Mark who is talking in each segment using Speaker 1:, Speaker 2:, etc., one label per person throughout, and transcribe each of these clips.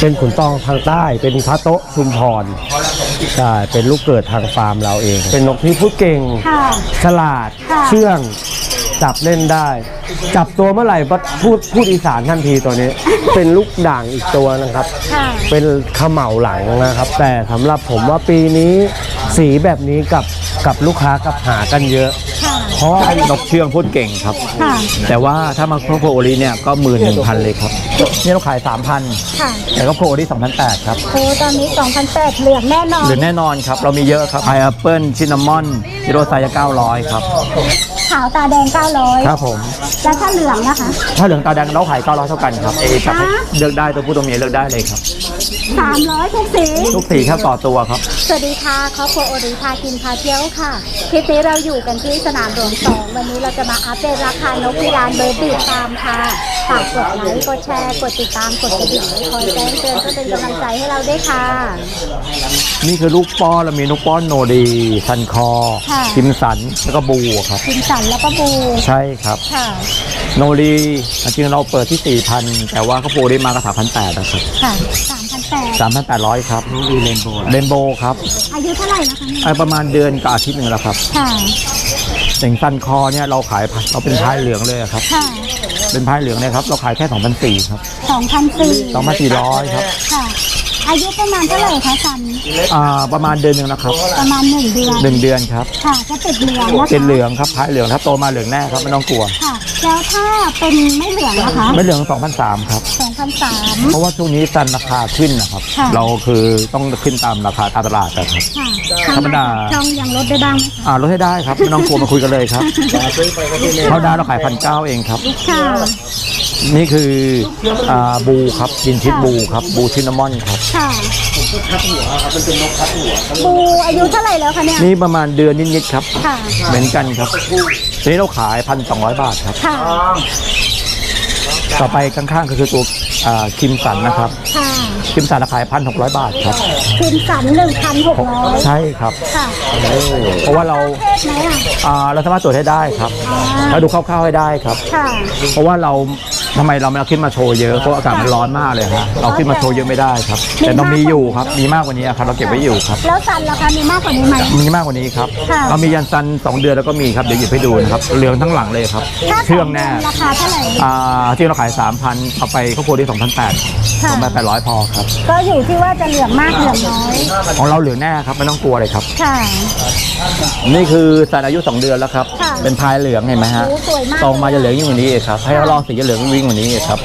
Speaker 1: เป็นขุนตองทางใต้เป็นพระโต๊ะชุมพรใช่เป็นลูกเกิดทางฟาร์มเราเอง เป็นนกที่พูดเก่ง
Speaker 2: ค่ะ
Speaker 1: ฉลาด
Speaker 2: ค่ะ
Speaker 1: เชื่อง จับเล่นได้ จับตัวเมื่อไหร่ปั๊บพูดพูดอีสานทันทีตัวนี้ เป็นลูกด่างอีกตัวนะครับ
Speaker 2: ค่ะ
Speaker 1: เป็นเขม่าหลังนะครับ แต่สำหรับผมว่าปีนี้สีแบบนี้กับกับลูกค้ากับหากันเยอะ
Speaker 2: ค่ะ
Speaker 1: เพราะว่าเป็น
Speaker 3: นกเชื่องพูดเก่งครับ
Speaker 2: ค่ะ
Speaker 3: แต่ว่าถ้ามาครอบครัวโอริเนี่ยก็หมื่นหนึ่งพันเลยครับ นี่เราขาย3,000
Speaker 2: ค่ะ
Speaker 3: แต่ครอบครัวโอริ2,800ครับ
Speaker 2: โอ้ตอนนี้2,008เหลืองแน่นอน
Speaker 3: หรือแน่นอนครับ เรามีเยอะครับไพแอปเปิลชินนามอนฮิโรไซยา900ครับ
Speaker 2: ขาวตาแดง 900
Speaker 3: ครับผม
Speaker 2: แล้วถ้าเหลืองนะคะ
Speaker 3: ถ้าเหลืองตาแดงเราขาย900เท่ากันครับเอจับให้
Speaker 2: ฮะ
Speaker 3: เลือกได้ตัวผู้ตัวเมียเลือกได้เลยครับ
Speaker 2: 300ทุกสี
Speaker 3: ทุกสีครับต่อตัวครับ
Speaker 2: สวัสดีค่ะครอบครัวโอริพากินพาเที่ยวค่ะคลิปนี้เราอยู่กันที่สนามหลวงสองวันนี้เราจะมาอัปเดตราคานกที่ร้านเบอร์บีฟาร์มค่ะฝากกดไลค์กดแชร์ กดติดตามกดกระดิ่งไว้คอยแจ้งเตือนเพื่อเป็นกำลังใจให้เราด้วยค่ะ
Speaker 3: นี่คือลูกป้อนเรามีลูกป้อนโนดีซันคอ
Speaker 2: ค่ะ
Speaker 3: คิมสันแล้วก็บูครับ
Speaker 2: คิมสันแล้วก็บู
Speaker 3: ใช่ครับ
Speaker 2: ค่ะ
Speaker 3: โนดีจริงๆเราเปิดที่ 4,000 แต่ว่าครอบครัวโอริมาก็3,800นะครับ
Speaker 2: ค่ะ3,800
Speaker 3: 3,800 ครับน้องดีเรนโบว์เรนโบว์ครับ
Speaker 2: อายุเท่าไหร่นะคะเนี่ย
Speaker 3: ไอ้ประมาณเดือนกับอาทิตย์หนึ่งแล้วครับ
Speaker 2: ค่ะ
Speaker 3: สิงซันคอเนี่ยเราขายเราเป็นพายเหลืองเลยครับ
Speaker 2: ค่ะ
Speaker 3: เป็นพายเหลืองเลยครับ เราขายแค่2,400 ครับ
Speaker 2: 2,400
Speaker 3: 2,400 ครับ
Speaker 2: ค่ะ อายุประมาณเท่าไหร่คะสัน
Speaker 3: อ่าประมาณเดือนหนึ่งนะครับ
Speaker 2: ประมาณ1เดือน
Speaker 3: หนึ่งเดือนครับ
Speaker 2: ค่ะจะติดเหลืองนะคะ
Speaker 3: เป็นเหลืองครับพายเหลืองครับโตมาเหลืองแน่ครับไม่ต้องกลัว
Speaker 2: ค่ะแล้วถ้าเป็นไม่เหลืองนะคะ
Speaker 3: ไม่เหลือง2,300ครับ
Speaker 2: 2,003
Speaker 3: เพราะว่าช่วงนี้ซันราคาขึ้นนะครับ
Speaker 2: ค่ะ
Speaker 3: เราคือต้องขึ้นตามราคาตามตลาดนะครับ
Speaker 2: ค่ะ
Speaker 3: ธรรมดา
Speaker 2: ช่องยังลดได้บ้างไหมคะ
Speaker 3: อ่าลดให้ได้ครับไม่ต้องกลัวมาคุยกันเลยครับเขาดาวเราขายพันเก้าเองครับ
Speaker 2: ค่ะ
Speaker 3: นี่คืออ่าบูครับยินชิดบูครับบูชินนามอนครับ
Speaker 2: ค่ะบูอายุเท่าไหร่แล้วคะเนี่ย
Speaker 3: นี่ประมาณเดือนนิดๆครับ
Speaker 2: ค่ะ
Speaker 3: เหมือนกันครับทีนี้เราขายพันสองบาทครับ
Speaker 2: ค่ะ
Speaker 3: ต่อไปข้างๆก็คือตัวอ่าคิมสันนะครับ
Speaker 2: ค่ะ
Speaker 3: คิมสันเราขายพันหกร้อยบาทครับ
Speaker 2: คิมสัน1,600
Speaker 3: ใช่ครับ
Speaker 2: ค่ะ
Speaker 3: เพราะว่าเรา
Speaker 2: เพศไหมอะ
Speaker 3: อ่าเราสามารถตรวจให้ได้ครับ
Speaker 2: อ่า
Speaker 3: เราดูคร่าวๆให้ได้ครับ
Speaker 2: ค่ะ
Speaker 3: เพราะว่าเรา ทำไมเราไม่เอาขึ้นมาโชว์เยอะเพราะอากาศมันร้อนมากเลยฮะเราขึ้นมาโชว์เยอะไม่ได้ครับ แต่ต้องมีอยู่ครับมีมากกว่านี้ครับเราเก็บไว้อยู่ครับ
Speaker 2: แล้วสันล่ะคะมีมากกว่านี้ไหม
Speaker 3: มีมากกว่านี้ครับ
Speaker 2: ค่ะ
Speaker 3: เรามียันซัน2เดือนแล้วก็มีครับเดี๋ยวหยิบให้ดูนะครับเหลืองทั้งหลังเลยครับ
Speaker 2: ถ้า
Speaker 3: เชื่องแน่
Speaker 2: ราคาเท่าไหร่
Speaker 3: อ่าที่เราขาย3,000เอาไปครอบครัวที่2,800
Speaker 2: ค่ะ
Speaker 3: 2,800พอครับ
Speaker 2: ก็อยู่ที่ว่าจะเหลืองมากเหลืองน้อย
Speaker 3: ของเราเหลืองแน่ครับไม่ต้องกลัวเลยครับ
Speaker 2: ค่ะ
Speaker 3: นี่คือสันอายุ 2 เดือนแล้วครับ
Speaker 2: ค่ะ
Speaker 3: เป็นพายเหลืองเห็นไหมฮะ
Speaker 2: โอ้สวยมาก
Speaker 3: โตมาจะเหลืองยิ่งกว่านี้อีกครับ ให้เราลองสีจะเหลืองวิ่งกว่านี้อีกครับ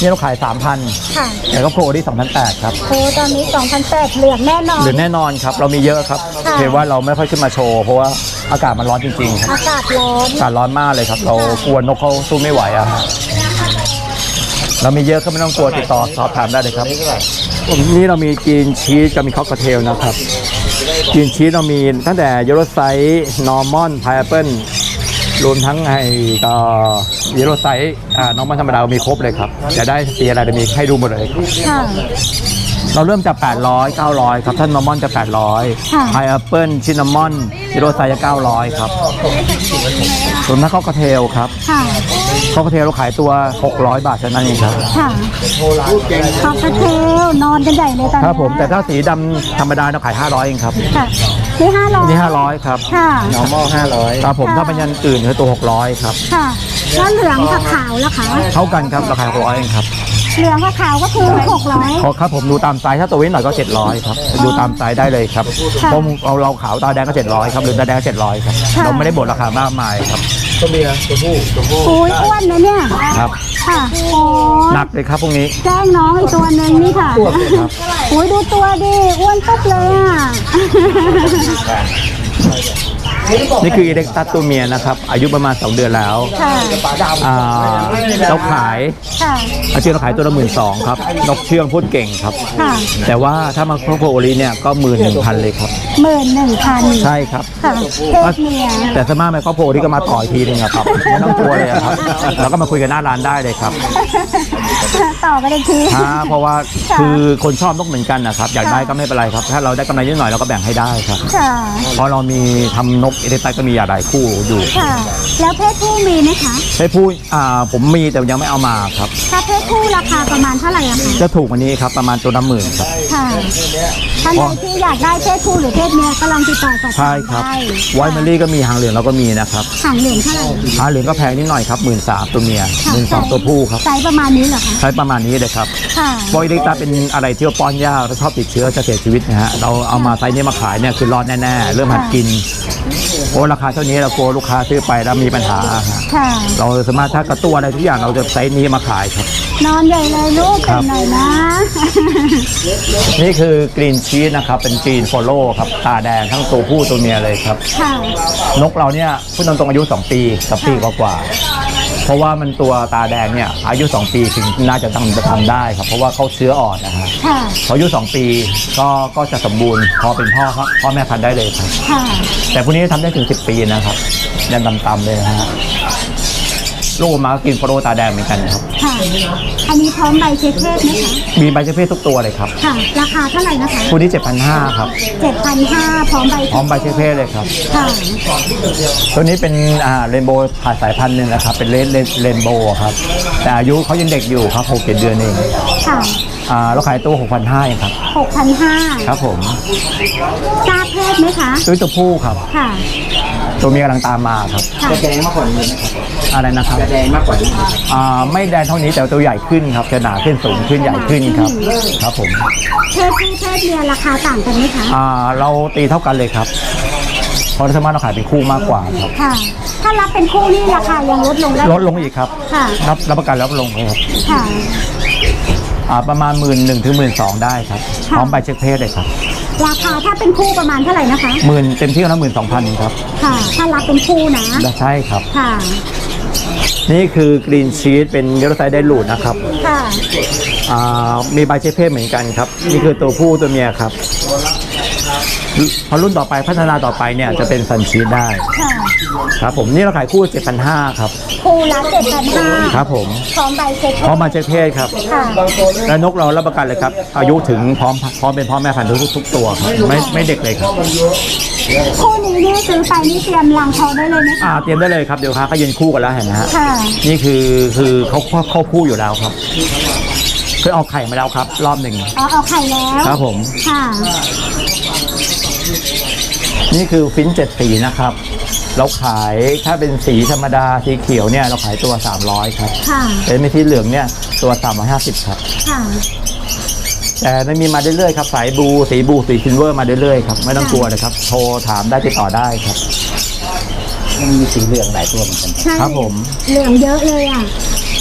Speaker 3: นี่เราขาย3,000
Speaker 2: ค่ะ
Speaker 3: แต่ครอบครัวที่2,800ครับ
Speaker 2: โอ้ตอนนี้2,008เหลืองแน่นอน
Speaker 3: เหลืองแน่นอนครับเรามีเยอะครับ
Speaker 2: ค่ะ
Speaker 3: เพียงว่าเราไม่ค่อยขึ้นมาโชว์เพราะว่าอากาศมันร้อนจริงๆครับ
Speaker 2: อากาศร้อน
Speaker 3: อากาศร้อนมากเลยครับ เรากลัวนกเขาสู้ไม่ไหวอะครับเรามีเยอะก็ไม่ต้องกลัวติดต่อสอบถามได้เลยครับผมนี่เรามีจีนชีสกับมีคอกเทลนะครับจีนชีสเรามีตั้งแต่ยูโรไซส์นอร์มอนพายแอปเปิล รวมทั้งไอ้ก็ยูโรไซส์อ่านอร์มอนธรรมดามีครบเลยครับจะได้สีอะไรจะมีให้ดูหมดเลยครับ
Speaker 2: ค่ะ
Speaker 3: เราเริ่มจาก 800 900 ครับท่านนอร์มอนจะ
Speaker 2: ค่ะ
Speaker 3: 800พายแอปเปิลชินนามอนยูโรไซส์จะ900 ครับส่วนถ้าคอกเทลครับ
Speaker 2: ค่ะ
Speaker 3: คอกเทลเราขายตัว 600 บาทเท่านั้นเองครับ
Speaker 2: ค่ะขอบกระเทลนอนกันใหญ่เลยตอน
Speaker 3: ค
Speaker 2: นี้
Speaker 3: รับผมแต่ถ้าสีดำธรรมดาเราขาย 500เองครับ
Speaker 2: ค่ะนี่ห้าร้อย
Speaker 3: นี่500ครับ
Speaker 2: ค่ะ
Speaker 3: normal 500ครับผม
Speaker 2: ค่ะ
Speaker 3: ถ้าเป็นยันอื่นคือตัว 600ครับ
Speaker 2: ค่ะแล้วเหลืองกับขาวล่ะคะ
Speaker 3: เท่ากันครับราคา600เองครับ
Speaker 2: เหลืองกับขาวก็คือหกร้อย
Speaker 3: ขอครับผมดูตามไซส์ถ้าตัวเว้นหน่อยก็ 700ครับดูตามไซส์ได้เลยครับ
Speaker 2: ค่ะ
Speaker 3: เพราะเราเราขาวตาแดงก็700ครับหรือตาแดงก็700ครับ
Speaker 2: ค่ะ
Speaker 3: เราไม่ได้บดราคามากมายครับ
Speaker 2: อุ้ยอ้วนนะเนี่ย
Speaker 3: ครับ
Speaker 2: ค่ะโอ้
Speaker 3: หนักเลยครับพวกนี้
Speaker 2: แจ้งน้องอีกตัวหนึ่งนี่ค่ะ
Speaker 3: ครับ
Speaker 2: อุ้ยดูตัวดิ อ้วนตุ๊บเลยอะ
Speaker 3: นี่คือเด็กตัดตัวเมียนะครับ อายุประมาณ 2 เดือนแล้ว
Speaker 2: ค่ะ
Speaker 3: อ่าเราขาย
Speaker 2: ค่ะ
Speaker 3: อาชีพเราขายตัวละหมื่นสองครับ นกเชื่องพูดเก่งครับ
Speaker 2: ค่ะ
Speaker 3: แต่ว่าถ้ามาครอบครัวโอริเนี่ยก็หมื่นหนึ่งพันเลยครับ
Speaker 2: หมื่นหนึ่งพัน
Speaker 3: ใช่ครับ
Speaker 2: ค่ะเพศเมีย
Speaker 3: แต่สวนมากในครอบครัวโอริก็มาต่ออีกทีหนึงอะครับไม่ต้องกลัวเลยอะครับแล้วก็มาคุยกันหน้าร้านได้เลยครับ
Speaker 2: ต่อไปเลยที
Speaker 3: ฮะเพราะว่า
Speaker 2: ค่ะ
Speaker 3: คือคนชอบนกเหมือนกันนะครับ อยากได้
Speaker 2: ค่ะ
Speaker 3: ก็ไม่เป็นไรครับ ถ้าเราได้กำไรนิดหน่อยเราก็แบ่งให้ได้ครับ
Speaker 2: ค่ะ
Speaker 3: เพราะเรามีทำนกเอเดตัสก็มีหลายคู่อยู่
Speaker 2: ค่ะ แล้วเพศผู้มีไหมคะ
Speaker 3: ให้ผู้อ่าผมมีแต่ยังไม่เอามาครับ
Speaker 2: ถ้าเพศผู้ราคาประมาณเท่าไหร่อะคะ
Speaker 3: จะถูกกว่านี้ครับประมาณตัวละหมื่นครับ
Speaker 2: ค่ะท่านใดที่อยากได้เพศผู้หรือเพศเมียก็ลองติดต่อสอบถาม
Speaker 3: ใช่ครับ
Speaker 2: ได้
Speaker 3: ไวท์เมลี่ก็มีหางเหลืองเราก็มีนะครับ
Speaker 2: หางเหลืองเท่าไหร่
Speaker 3: หางเหลืองก็แพงนิดหน่อยครับหมื่นสามตัวเมีย
Speaker 2: ค่ะ
Speaker 3: หมื่นสองตัวผู้ครับ
Speaker 2: ไซส์ประมาณนี้เหรอคะ
Speaker 3: ใช้ประมาณนี้เลยครับ
Speaker 2: ค่ะ
Speaker 3: เพราะเอเดตัสเป็นอะไรที่ว่าป้อนยากแล้วชอบติดเชื้อจะเสียชีวิตนะฮะ เราเอามาไซส์นี้มาขายเนี่ยคือรอดแน่ๆ เริ่มหัดกินโอ้ราคาเท่านี้เรากลัวลูกค้าซื้อไปแล้วมีปัญหาฮะ
Speaker 2: ค่ะ
Speaker 3: เราสามารถถ้ากระตัวอะไรทุกอย่างเราจะไซส์นี้มาขายครับ
Speaker 2: นอนใหญ่เลยลูก
Speaker 3: ครั
Speaker 2: เป็น
Speaker 3: บ
Speaker 2: หน่อยนะ
Speaker 3: นี่คือกรีนชีสนะครับ เป็นกรีนโฟโล่ครับตาแดงทั้งตัวผู้ตัวเมียเลยครับ
Speaker 2: ค่ะ
Speaker 3: นกเราเนี่ยพูดตรงๆอายุ 2 ปีกับปีกว่าๆ เพราะว่ามันตัวตาแดงเนี่ยอายุ 2 ปีถึงน่าจะทำทำได้ครับเพราะว่าเขาเชื้ออ่อนนะฮะ
Speaker 2: ค่ะ
Speaker 3: พออายุ 2 ปีก็ก็จะสมบูรณ์พอเป็นพ่อครับพ่อแม่พันธุ์ได้เลยครับ
Speaker 2: ค่ะ
Speaker 3: แต่พวกนี้ทำได้ถึง 10 ปีนะครับยันต่ำๆเลยนะฮะลูกออกมาก็กินโฟโลตาแดงเหมือนกันครับ
Speaker 2: ค่ะ อันนี้พร้อมใบเช็คเพศไหมคะ
Speaker 3: มีใบเชื้อเพศทุกตัวเลยครับ
Speaker 2: ค่ะ ราคาเท่าไหร่นะคะ
Speaker 3: คู่นี้7,500ครับ
Speaker 2: เจ็ดพันห้าพร้อมใบ
Speaker 3: พร้อมใบเชื้อเพศเลยครับ
Speaker 2: ค่ะ
Speaker 3: ตัวนี้เป็นอ่าเรนโบว์ผ่านสายพันธุ์หนึ่งนะครับ เป็นเลนเรนโบว์ครับ แต่อายุเขายังเด็กอยู่ครับ6 7เดือนเอง
Speaker 2: ค่ะ
Speaker 3: อ่าเราขายตัว6,500เองครับ
Speaker 2: หกพันห้า
Speaker 3: ครับผม
Speaker 2: ทราบเพศไหมคะ
Speaker 3: ตัวตัวผู้ครับ
Speaker 2: ค่ะ
Speaker 3: ตัวเมียกำลังตามมาครับ
Speaker 2: ค่ะ
Speaker 4: จะแดงมากกว่านี้นะครับ
Speaker 3: อะไรนะครับ
Speaker 4: จะแดงมากกว่านี้นะครับ
Speaker 3: อ่าไม่แดงเท่านี้แต่ตัวใหญ่ขึ้นครับจะหนาขึ้นสูงขึ้นใหญ่ขึ้นครับครับผม
Speaker 2: เพศผู้เพศเมียราคาต่างกันไหมคะ
Speaker 3: อ่าเราตีเท่ากันเลยครับเพราะสามารถเราขายเป็นคู่มากกว่าครับ
Speaker 2: ค่ะ ถ้ารับเป็นคู่นี่ราคายังลดลงได้
Speaker 3: ลดลงอีกครับ
Speaker 2: ค่ะ
Speaker 3: รับรับประกันรับลงครับ
Speaker 2: ค่ะ
Speaker 3: อ่าประมาณหมื่นหนึ่งถึงหมื่นสองได้ครับ
Speaker 2: ค่ะ
Speaker 3: พร้อมใบเช็คเพศเลยครับ
Speaker 2: ราคาถ้าเป็นคู่ประมาณเท่าไหร่นะคะ
Speaker 3: หมื่นเต็มที่ก็แล้วหมื่นสองพันครับ
Speaker 2: ค่ะ ถ้ารับเป็นคู่นะ
Speaker 3: ใช่ครับ
Speaker 2: ค่ะ
Speaker 3: นี่คือกรีนชีสเป็นเยลโลไซด์ไดรูดนะครับ
Speaker 2: ค่ะ
Speaker 3: อ่ามีใบเช็คเพศเหมือนกันครับ นี่คือตัวผู้ตัวเมียครับ พอรุ่นต่อไปพัฒนาต่อไปเนี่ยจะเป็นซันชีสได้
Speaker 2: ค่ะ
Speaker 3: ครับผมนี่เราขายคู่7,500ครับ
Speaker 2: คู่ละเจ็ดพันห้า
Speaker 3: ครับผม
Speaker 2: พร้อมใบเช็ค
Speaker 3: พร้อมมาเช็คเพศครับ
Speaker 2: ค่ะ
Speaker 3: และนกเรารับประกันเลยครับ อายุถึงพร้อมพร้อมเป็นพ่อแม่พันธุ์ทุกทุกตัวครับไม่ไม่เด็กเลยครับ
Speaker 2: คู่นี้เนี่ยซื้อไปนี่เตรียมรังทองได้เลยไหมคะ
Speaker 3: อ่าเตรียมได้เลยครับเดี๋ยวค้าก็ยืนคู่กันแล้วเห็นไหมฮะ
Speaker 2: ค่ะ
Speaker 3: นี่คือคือเขาเข้าเข้าคู่อยู่แล้วครับเคยออกไข่มาแล้วครับ รอบหนึ่ง
Speaker 2: อ๋อเอาไข่แล้ว
Speaker 3: ครับผม
Speaker 2: ค่ะ
Speaker 3: นี่คือฟินเจ็ดสีนะครับ เราขายถ้าเป็นสีธรรมดาสีเขียวเนี่ยเราขายตัว 300 ครับ
Speaker 2: ค่ะ
Speaker 3: แต่ไม่สีเหลืองเนี่ยตัว 350 ครับ
Speaker 2: ค่ะ
Speaker 3: แต่ไม่มีมาเรื่อยๆครับสายบลูสีบลูสีซิลเวอร์มาเรื่อยๆครับไม่ต้องกลัวนะครับ โทรถามได้ติดต่อได้ครับ
Speaker 4: มันมีสีเหลืองหลายตัวเหมือนกัน
Speaker 2: ใช่
Speaker 3: ครับผม
Speaker 2: เหลืองเยอะเลยอะ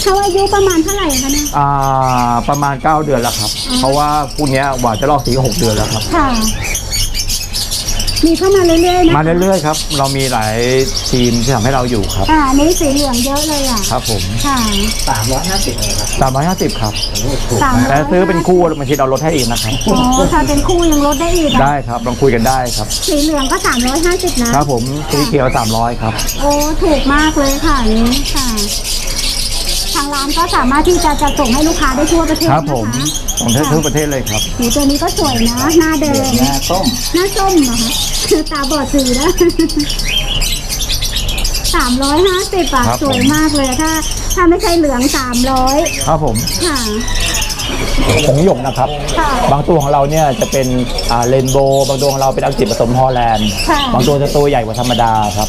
Speaker 2: เขาอายุประมาณเท่าไหร่คะเนี่ย
Speaker 3: อ่าประมาณ 9 เดือนแล้วครับ เพราะว่าพวกเนี้ยหวานจะลอกสีก็6เดือนแล้วครับ
Speaker 2: ค่ะ มีเข้ามาเรื่อยๆนะ
Speaker 3: มาเรื่อยๆครับ เรามีหลายทีมที่ทำให้เราอยู่ครับ
Speaker 2: อ่าอันนี้สีเหลืองเยอะเลยอะ
Speaker 3: ครับผม
Speaker 2: ค่ะ
Speaker 4: สามร้อยห้าสิบเลยครับ
Speaker 3: 350ครับ
Speaker 4: ถูก
Speaker 2: สามร้
Speaker 3: แต่
Speaker 2: อย
Speaker 3: ซื้อเป็นคู่บางทีเราลดให้อีกนะครับ
Speaker 2: อ๋อถ้าเป็นคู่ยังลดได้อีกอะ
Speaker 3: ได้ครับลองคุยกันได้ครับ
Speaker 2: สีเหลืองก็สามร้อยห้าสิบนะ ครับ
Speaker 3: ผมสีเขียว300ครับ
Speaker 2: โอ้ ถูกมากเลยค่ะอันนี้ค่ะทาง ร้านก็สามารถที่จะจะส่งให้ลูกค้าได้ทั่วประเทศ
Speaker 3: ครับผม
Speaker 2: นะคะ
Speaker 3: ของทั่วประเทศเลยครับ
Speaker 2: หูตัวนี้ก็สวยนะหน้าแดง
Speaker 4: หน้าส้ม
Speaker 2: หน้าส้มเหรอคะคือตาบอดสีนะสามร้อยห้าสิบอะ
Speaker 3: ครับ
Speaker 2: สวย
Speaker 3: ผม
Speaker 2: มากเลยถ้า ถ้าไม่ใช่เหลืองสามร้อย
Speaker 3: ครับผม
Speaker 2: ค่ะ
Speaker 3: ผงหยกนะครับ
Speaker 2: ค่ะ
Speaker 3: บางตัวของเราเนี่ยจะเป็นอ่าเรนโบว์บางตัวของเราเป็นอังกฤษผสมฮอลแลนด์
Speaker 2: ค่ะ
Speaker 3: บางตัวจะตัวใหญ่กว่าธรรมดาครับ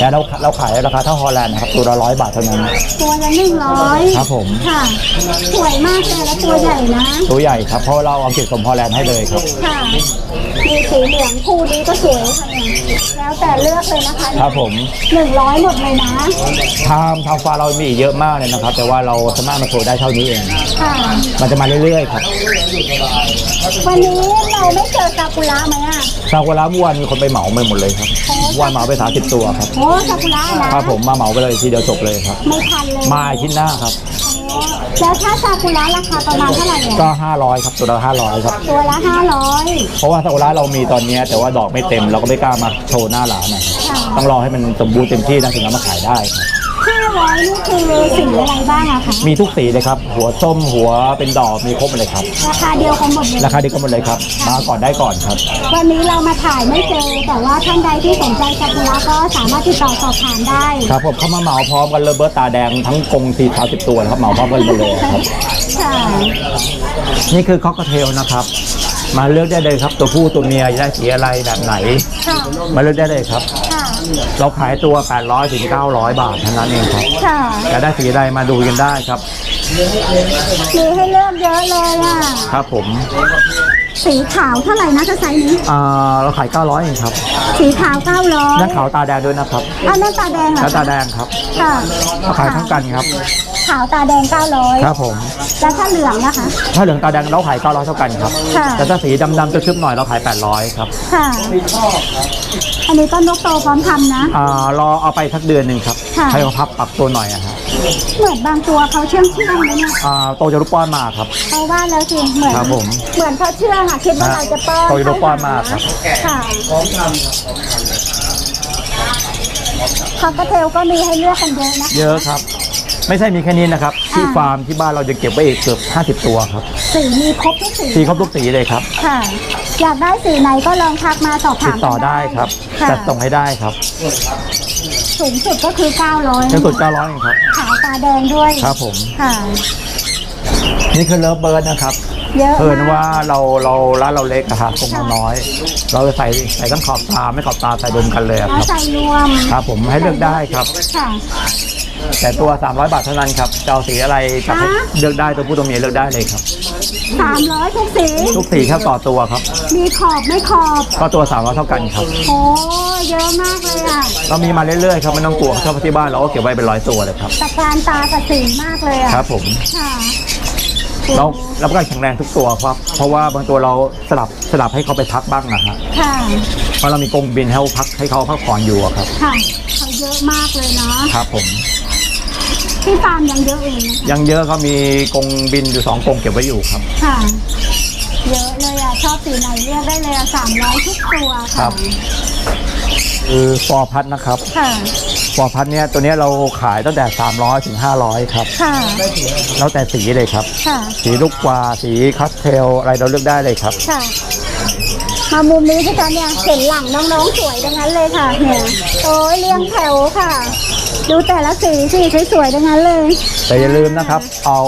Speaker 3: แล้วเราเราขายราคาเท่าฮอลแลนด์นะครับตัวละร้อยบาทเท่านั้น
Speaker 2: ตัวละหนึ่งร้อย
Speaker 3: ครับผม
Speaker 2: ค่ะ สวยมากเลยแล้วตัวใหญ่นะ
Speaker 3: ตัวใหญ่ครับเพราะเราเอาอังกฤษผสมฮอลแลนด์ให้เลยครับ
Speaker 2: ค่ะ มีสีเหลืองคู่นี้ก็สวยค่ะเนี่ยแล้วแต่เลือกเลยนะคะ
Speaker 3: ครับผม
Speaker 2: หนึ่งร้อยหมดเลยนะ
Speaker 3: ทางทางฟาร์มเรามีอีกเยอะมากเลยนะครับ แต่ว่าเราสามารถมาโชว์ได้เท่านี้เอง
Speaker 2: ค่ะ
Speaker 3: มันจะมาเรื่อยๆครับ
Speaker 2: วันนี้เราไม่เจอซากุระไหมอะ
Speaker 3: ซากุระเมื่อวานมีคนไปเหมาไปหมดเลยครับเมื่อวานเหมาไปสามสิบตัวครับ
Speaker 2: โอ้ซากุระนะครับ
Speaker 3: ผมมาเหมาไปเลยทีเดียวจบเลยครับ
Speaker 2: ไม่ทันเลย
Speaker 3: มาอาทิตย์หน้าครับ
Speaker 2: โอ้แล้วถ้าซากุระราคาประมาณเท่าไหร่เนี่ย
Speaker 3: ก็ 500 ครับตัวละ500 ครับ
Speaker 2: ตัวละห้าร้อย
Speaker 3: เพราะว่าซากุระเรามีตอนเนี้ยแต่ว่าดอกไม่เต็มเราก็ไม่กล้ามาโชว์หน้าร้านนะครับ
Speaker 2: ค่ะ
Speaker 3: ต้องรอให้มันสมบูรณ์เต็มที่นะถึงเอามาขายได้ครับ
Speaker 2: ห้า900นี่คือสีอะไรบ้างอะคะ
Speaker 3: มีทุกสีเลยครับ หัวส้มหัวเป็นดอกมีครบหมดเลยครับ
Speaker 2: ราคาเดียวกันหมดเลย
Speaker 3: ราคาเดียวกันหมดเลยครับ มาก่อนได้ก่อนครับ
Speaker 2: วันนี้เรามาถ่ายไม่เจอ แต่ว่าท่านใดที่สนใจซากุระก็สามารถติดต่อสอบถามได้
Speaker 3: ครับผมเข้ามาเหมาพร้อมกันเลยเบิร์ตตาแดงทั้งกรงสี่สามสิบตัวนะครับเหมาพร้อมกันหมดเลยครับ
Speaker 2: ค่ะ
Speaker 3: นี่คือคอกเทลนะครับ มาเลือกได้เลยครับ ตัวผู้ตัวเมียอยากได้สีอะไรแบบไหน
Speaker 2: ค่ะ
Speaker 3: มาเลือกได้เลยครับ
Speaker 2: ค่ะ
Speaker 3: เราขายตัว 800ถึง900 บาทเท่านั้นเองครับ
Speaker 2: ค่ะ
Speaker 3: อยากได้สีใดมาดูกันได้ครับ
Speaker 2: มีให้เลือกเยอะเลยอะ
Speaker 3: ครับผม
Speaker 2: สีขาวเท่าไหร่นะจะไซส์นี้
Speaker 3: อ่า เราขาย 900เองครับ
Speaker 2: สีขาว900
Speaker 3: หน้าขาวตาแดงด้วยนะครับ
Speaker 2: อันนั้นตาแดงเหรอ
Speaker 3: แล้ว
Speaker 2: คะ
Speaker 3: ตาแดงครับ
Speaker 2: ค่ะ
Speaker 3: เราขายทั้งกันครับ
Speaker 2: ขาวตาแดง 900
Speaker 3: ครับผม
Speaker 2: แล้วถ้าเหลืองนะคะ
Speaker 3: ถ้าเหลืองตาแดงเราขาย900เท่ากันครับ
Speaker 2: ค่ะ
Speaker 3: แต่ถ้าสีดำๆจะชึบหน่อยเราขาย 800ครับ
Speaker 2: ค่ะ อันนี้ก็นกโตพร้อมทำนะ
Speaker 3: อ่ารอเอาไปสักเดือนหนึ่งครับ
Speaker 2: ค่ะ
Speaker 3: ให้เขาพับปรับตัวหน่อยอะครับ
Speaker 2: เหมือนบางตัวเขาเชื่องเชื่องเลยเนี่ย
Speaker 3: อ่าโตจะรูปป้อนมาครับ
Speaker 2: เพราะว่าแล้วสิเหมือน
Speaker 3: ครับผม
Speaker 2: เหมือนเขาเชื่องอะคิดว่าเราจะป้อน
Speaker 3: โตจะรูปป้อนมาครับ
Speaker 2: ค่ะคอกเทลก็มีให้เลือกกันเยอะนะ
Speaker 3: เยอะครับ ไม่ใช่มีแค่นี้นะครับ ที่
Speaker 2: อ่า
Speaker 3: ฟาร์มที่บ้านเราจะเก็บไว้อีกเกือบ 50 ตัวครับ
Speaker 2: สีมีครบทุกสี
Speaker 3: สีครบทุกสีเลยครับ
Speaker 2: ค่ะ อยากได้สีไหนก็ลองทักมาสอบ
Speaker 3: ติ
Speaker 2: ถา
Speaker 3: ด
Speaker 2: ม
Speaker 3: ต่อ
Speaker 2: กัน
Speaker 3: ได้ครับ
Speaker 2: ค่ะ
Speaker 3: จัดส่งให้ได้ครับ
Speaker 2: สูงสุดก็คือ 900
Speaker 3: เงินสด900เองครับ
Speaker 2: ขาวตาแดงด้วย
Speaker 3: ครับผม
Speaker 2: ค่ะ
Speaker 3: นี่คือเลิฟเบิร์ดนะครับ
Speaker 2: เยอะ
Speaker 3: เพิ่น
Speaker 2: มาก
Speaker 3: ว่าเราเราร้านเราเล็กอะครับคงเราน้อย เราจะใส่ใส่ทั้งขอบตาไม่ขอบตาใส่รวมกันเลยอะ
Speaker 2: แล้
Speaker 3: ควรับ
Speaker 2: ใส่รวม
Speaker 3: ครับผมให้เลือกได้ครับ
Speaker 2: ค่ะ
Speaker 3: แต่ตัว 300 บาทเท่านั้นครับจะเอาสีอะไรจับให้
Speaker 2: ฮะ
Speaker 3: เลือกได้ตัวผู้ตัวเมียเลือกได้เลยครับ
Speaker 2: 300ทุกสี
Speaker 3: ทุกสีครับต่อตัวครับ
Speaker 2: มีขอบไม่ขอบ
Speaker 3: ก็ตัว300เท่ากันครับ
Speaker 2: โอ้เยอะมากเลยอะ
Speaker 3: เรามีมาเรื่อยๆครับไม่ต้องกลัวชอบที่บ้านเราก็เก็บไว้เป็นร้อยตัวเลยครับ
Speaker 2: ตะการตากับสีมากเลยอะ
Speaker 3: ครับผม
Speaker 2: ค่ะ
Speaker 3: เราเราก็แข็งแรงทุกตัวครับ เพราะว่าบางตัวเราสลับสลับให้เขาไปพักบ้างนะฮะ
Speaker 2: ค่ะ
Speaker 3: เพราะเรามีกรงบินให้เขาพักให้เขาพักผ่อนอยู่อะครับ
Speaker 2: ค่ะเขาเยอะมากเลยเนาะ
Speaker 3: ครับผม
Speaker 2: ที่ฟาร์มยังเยอะเองนะ
Speaker 3: ยังเยอะเขามีกรงบินอยู่สองกรงเก็บไว้อยู่ครับ
Speaker 2: ค่ะ เยอะเลยอะ ชอบสีไหนเลือกได้เลยอะ300ทุกตัว
Speaker 3: ครั
Speaker 2: ค่ะ
Speaker 3: บ คือฟอร์พัดนะครับ
Speaker 2: ค่ะ
Speaker 3: ฟอร์พัดเนี่ยตัวเนี้ยเราขายตั้งแต่ 300ถึง500ครับ
Speaker 2: ค่ะ
Speaker 3: แล้วแต่สีเลยครับ
Speaker 2: ค่ะ
Speaker 3: สีลูกกวาสีคัสเทลอะไรเราเลือกได้เลยครับ
Speaker 2: ค่ะ มามุมนี้พี่จันเนี่ยเห็นหลังน้องๆสวยดังนั้นเลยค่ะ เนี่ย โอ้ยเรียงแถวค่ะ ดูแต่ละสีสีสวยๆดังนั้นเลย
Speaker 3: แต่อย่าลืมนะครับ เอา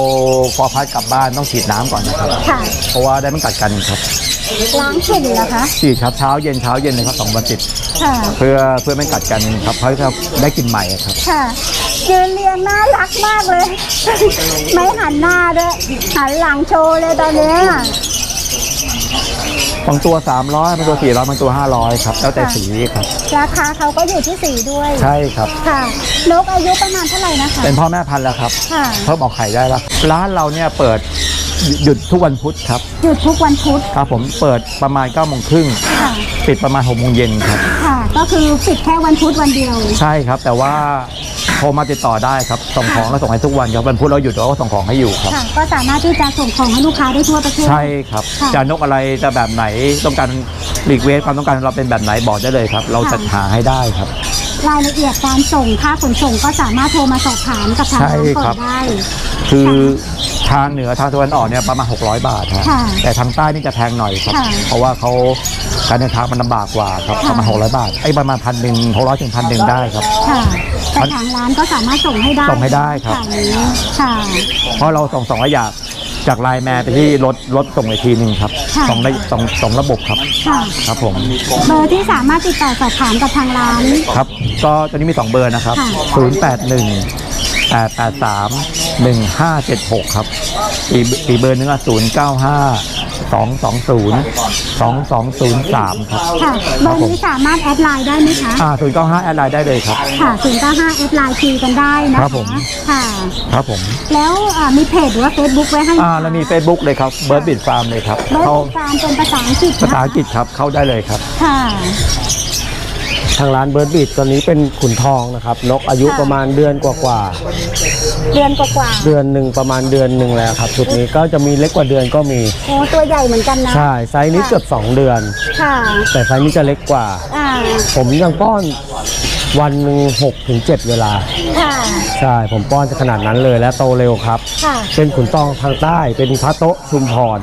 Speaker 3: ฟอร์พัดกลับบ้านต้องฉีดน้ำก่อนนะครับ
Speaker 2: ค่ะ
Speaker 3: เพราะว่าได้มันกัดกันครับ
Speaker 2: ล้างฝุ่นเหรอคะ
Speaker 3: ฉีดครับเช้าเย็นเช้าเย็นเลยครับสองวันติด
Speaker 2: ค่ะ
Speaker 3: เพื่อเพื่อไม่กัดกันครับเพราะจะได้กลินใหม่ครับ
Speaker 2: ค่ะยืนเรียงน่ารักมากเลย ไม่หันหน้าด้วย หันหลังโชว์เลยตอนเนี้ย
Speaker 3: บางตัว 300บางตัว 400บางตัว 500 ครับแล้วแต่สีครับ
Speaker 2: ราคาเขาก็อยู่ที่สีด้วย
Speaker 3: ใช่ครับ
Speaker 2: ค่ะนกอายุประมาณเท่าไหร่นะคะ
Speaker 3: เป็นพ่อแม่พันธุ์แล้วครับ
Speaker 2: ค่ะ
Speaker 3: เพิ่มออกไข่ได้แล้วร้านเราเนี่ยเปิดหยุดทุกวันพุธครับ
Speaker 2: หยุดทุกวันพุธ
Speaker 3: ครับผมเปิดประมาณ9ก้าโมงครึ่ง
Speaker 2: ค่ะ
Speaker 3: ปิดประมาณ6กโมงเย็นครับ
Speaker 2: ค่ะ ก็คือปิดแค่วันพุธวันเดียว
Speaker 3: ใช่ครับแต่ว่า โทรมาติดต่อได้ครับส่งของเราส่งให้ทุกวันครับวันพุธเราหยุดเราก็ส่งของให้อยู่ครับ
Speaker 2: ค่ะ ก็สามารถที่จะส่งของให้ลูกค้าได้ทั่วประเทศ
Speaker 3: ใช่ครับ
Speaker 2: ค่ะ
Speaker 3: จะนกอะไรจะแบบไหนต้องการรีเควสความต้องการของเราเป็นแบบไหนบอกได้เลยครับ เราจัดหาให้ได้ครับ
Speaker 2: รายละเอียดการส่งค่าขนส่งก็สามารถโทรมาสอบถามกับทาง
Speaker 3: ใช่
Speaker 2: ร้านก่
Speaker 3: ครั
Speaker 2: อบนได้
Speaker 3: คือทางเหนือทางตะวันออกเนี่ยประมาณ 600 บาทฮะ
Speaker 2: ค่ะ
Speaker 3: แต่ทางใต้นี่จะแพงหน่อยครับ
Speaker 2: ค่ะ
Speaker 3: เพราะว่าเขา การเดินทางมันลำบากกว่าครับ
Speaker 2: ค่ะ
Speaker 3: ประมาณ600บาทไอ้ประมาณพันหนึ่งหกร้อยถึงพันหนึ่งได้ครับ
Speaker 2: ค่ะแต่ทางร้านก็สามารถส่งให้ได้
Speaker 3: ส่งให้ได้ครับะ
Speaker 2: นี้ค่ะ
Speaker 3: เพราะเราส่งสองระยะจากไลน์แมนไปที่รถรถส่งอีกทีหนึ่งครับ
Speaker 2: ค่ะ
Speaker 3: สองระสองสองระบบครับ
Speaker 2: ค่ะ
Speaker 3: ครับผม
Speaker 2: เบอร์ที่สามารถติดต่อสอบถามกับทางร้าน
Speaker 3: ครับก็ตอนนี้มี2เบอร์นะครับ
Speaker 2: ค่ะ
Speaker 3: 081 883 1576ครับอีกอีกเบอร์หนึงอะ095 220 2203 ครับ
Speaker 2: ค่ะ เบอร์นี้สามารถแอดไลน์ได้ไหมคะ
Speaker 3: อ่า095แอดไลน์ได้เลยครับ
Speaker 2: ค่ะ095แอดไลน์คีกันได้นะคะ
Speaker 3: ครับผม
Speaker 2: ค่ะ
Speaker 3: ครับผม
Speaker 2: แล้วอ่ามีเพจหรือว่า Facebook ไว้ให้
Speaker 3: อ่าแล้วมี Facebook เลยครับเบิร์ดบิดฟาร์มเลยครับ
Speaker 2: เบอร์
Speaker 3: เข้า
Speaker 2: ติดตามเป็นภาษาอังกฤษ
Speaker 3: ภาษาอังกฤษครับเข้าได้เลยครับ
Speaker 2: ค่ะ
Speaker 1: ทางร้านเบิร์ดบีดตอนนี้เป็นขุนทองนะครับ นกอายุ
Speaker 2: ค่ะ
Speaker 1: ประมาณเดือนกว่า
Speaker 2: เดือนกว่า
Speaker 1: ๆเดือนหนึ่งประมาณเดือนหนึ่งแล้วครับชุดนี้ก็จะมีเล็กกว่าเดือนก็มี
Speaker 2: ๆโอ้ตัวใหญ่เหมือนกันนะ
Speaker 1: ใช่ไซส์นี้เกือบ2เดือน
Speaker 2: ค่ะ
Speaker 1: แต่ไซส์นี้จะเล็กกว่า
Speaker 2: อ่า
Speaker 1: ผมยังป้อน วันหนึ่งหกถึงเจ็ดเวลา
Speaker 2: ค่ะ
Speaker 1: ใช่ ผมป้อนจะขนาดนั้นเลยและโตเร็วครับ
Speaker 2: ค่ะ
Speaker 1: เป็นขุนตองทางใต้เป็นพระโต๊ะชุมพร